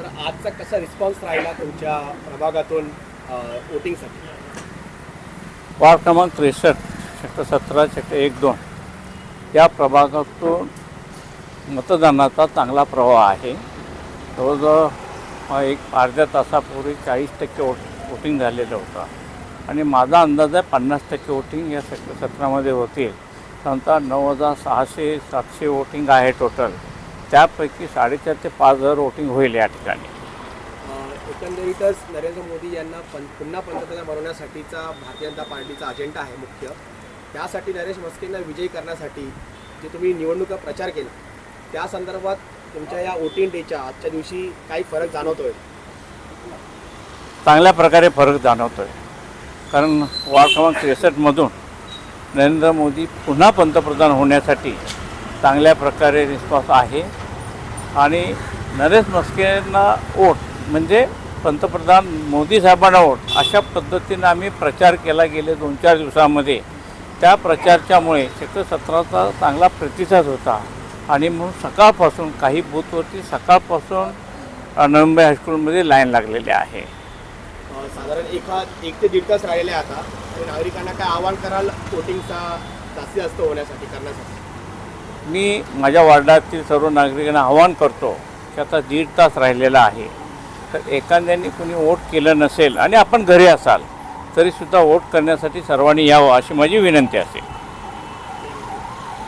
तर आजचा कसा रिस्पॉन्स राहिला तुमच्या प्रभागातून वोटिंगसाठी वार्ड क्रमांक त्रेसष्ट सेक्टर सतरा सेक्टर एक दोन. या प्रभागातून मतदानाचा चांगला प्रवाह आहे. जवळजवळ एक अर्ध्या तासापूर्वी चाळीस टक्के वोट वोटिंग झालेलं होतं. आणि माझा अंदाज आहे पन्नास टक्के वोटिंग या सेक्टर सतरामध्ये होतील. साधारणतः नऊ हजार सहाशे सातशे वोटिंग आहे टोटल त्यापैकी साडेचार ते पाच हजार वोटिंग होईल या ठिकाणी. एकंदरीतच नरेंद्र मोदी यांना पं पुन्हा पंतप्रधान बनवण्यासाठीचा भारतीय जनता पार्टीचा अजेंडा आहे मुख्य. त्यासाठी नरेश मस्केंना विजयी करण्यासाठी जे तुम्ही निवडणुका प्रचार केला त्या संदर्भात तुमच्या या वोटिंग डेच्या आजच्या दिवशी काही फरक जाणवतोय? चांगल्या प्रकारे फरक जाणवतो आहे कारण वार्ड क्रमांक त्रेसष्टमधून नरेंद्र मोदी पुन्हा पंतप्रधान होण्यासाठी चांगल्या प्रकारे रिस्पॉन्स आहे. आणि नरेश मस्केंना वोट म्हणजे पंतप्रधान मोदी साहेबांना वोट अशा पद्धतीनं आम्ही प्रचार केला गेले दोन चार दिवसामध्ये. त्या प्रचारच्यामुळे सेक्टर सत्राचा चांगला प्रतिसाद होता. आणि म्हणून सकाळपासून काही बूथवरती सकाळपासून अ, हायस्कूलमध्ये लाईन लागलेली आहे. साधारण एका एक ते दीड तास राहिले आता. नागरिकांना काय आवाहन कराल? वोटिंगचा जास्तीत जास्त होण्यासाठी करण्यासाठी. मी माझ्या वार्डातील सर्व नागरिकांना आवाहन करतो की आता दीड तास राहिलेला आहे. तर एखाद्याने कुणी वोट केलं नसेल आणि आपण घरी असाल तरीसुद्धा वोट करण्यासाठी सर्वांनी यावं अशी माझी विनंती असेल.